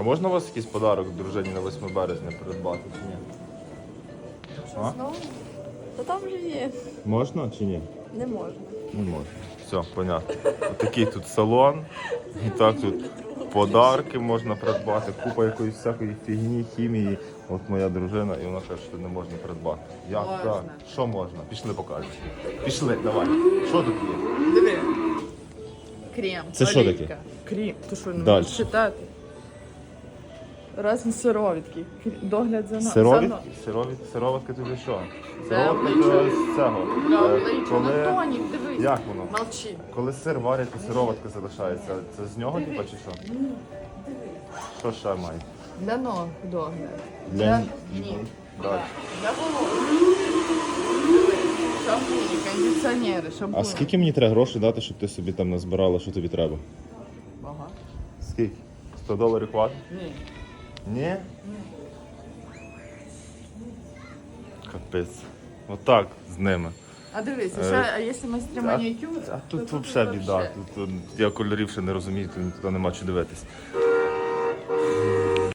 А можна у вас якийсь подарок дружині на 8 березня придбати чи ні? А? Знову? Та там вже є. Можна чи ні? Не можна. Не можна. Все, понятно. Такий тут салон. І так тут подарки можна придбати, купа якоїсь всякої фігні, хімії. От моя дружина, і вона каже, що не можна придбати. Як Можна. так? Що можна? Пішли покажемо. Пішли, давай. Що тут є? Диви. Крем. Це що таке? Крем. Ти що, не Дальше. можеш читати? Разні сироватки. Кр- Догляд за нами. Сирові? Сирові? Сироватка тобі що? Сироватка то з цього. Е, Коли... На тонік, дивись. Як воно? Молчи. Коли сир варять, то сироватка залишається. Це з нього типа чи що? Що ще має? Для ног догляд. Для Ні. Далі. Для. Шампуні, кондиціонери, шампуні. А скільки мені треба грошей дати, щоб ти собі там назбирала, що тобі треба? Багато. Скільки? 100 доларів хватить? Ні. Ні? Капець. Отак з ними. А дивись, Е, ще, а якщо ми А, манікюр, а тут взагалі біда. Тут, тут, я кольорів ще не розумію, тут туди нема що дивитись.